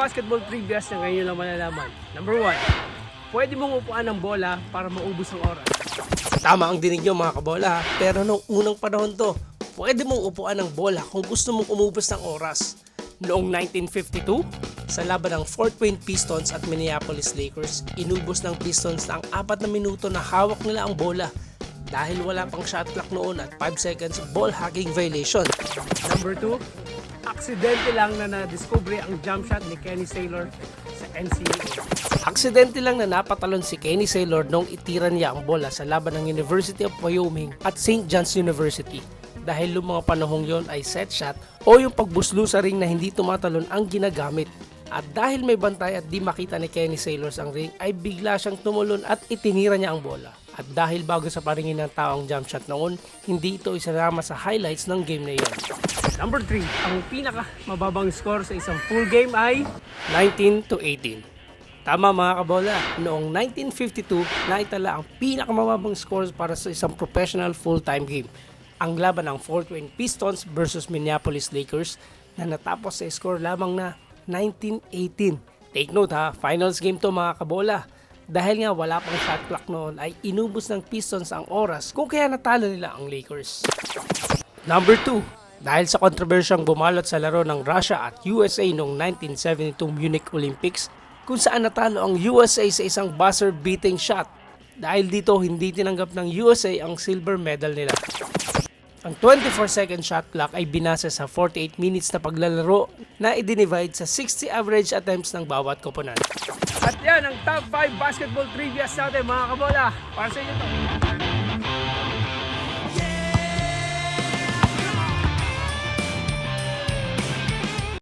basketball trivia na ngayon lang malalaman. Number 1. Pwede mong upuan ng bola para maubos ang oras. Tama ang dinig nyo mga kabola, pero nung unang panahon to, pwede mong upuan ng bola kung gusto mong umubos ng oras. Noong 1952, sa laban ng Fort Wayne Pistons at Minneapolis Lakers, inubos ng Pistons na ang apat na minuto na hawak nila ang bola dahil wala pang shot clock noon at 5 seconds ball hacking violation. Number 2, aksidente lang na na-discover ang jump shot ni Kenny Saylor sa NCAA. Aksidente lang na napatalon si Kenny Saylor nung itira niya ang bola sa laban ng University of Wyoming at St. John's University. Dahil yung mga panahong yon ay set shot o yung pagbuslo sa ring na hindi tumatalon ang ginagamit. At dahil may bantay at di makita ni Kenny Sailors ang ring, ay bigla siyang tumulon at itinira niya ang bola. At dahil bago sa paringin ng tao ang jump shot noon, hindi ito isinama sa highlights ng game na iyon. Number 3, ang pinaka mababang score sa isang full game ay 19 to 18. Tama mga kabola, noong 1952, naitala ang pinakamababang scores para sa isang professional full-time game. Ang laban ng Fort Wayne Pistons versus Minneapolis Lakers na natapos sa score lamang na 1918. Take note ha, finals game to mga kabola. Dahil nga wala pang shot clock noon ay inubos ng Pistons ang oras kung kaya natalo nila ang Lakers. Number 2, dahil sa kontrobersyang bumalot sa laro ng Russia at USA noong 1972 Munich Olympics kung saan natalo ang USA sa isang buzzer beating shot. Dahil dito hindi tinanggap ng USA ang silver medal nila. Ang 24 second shot clock ay binasa sa 48 minutes na paglalaro na i-divide sa 60 average attempts ng bawat koponan. At yan ang top 5 basketball trivia sa atin mga kabola. Para sa inyo to.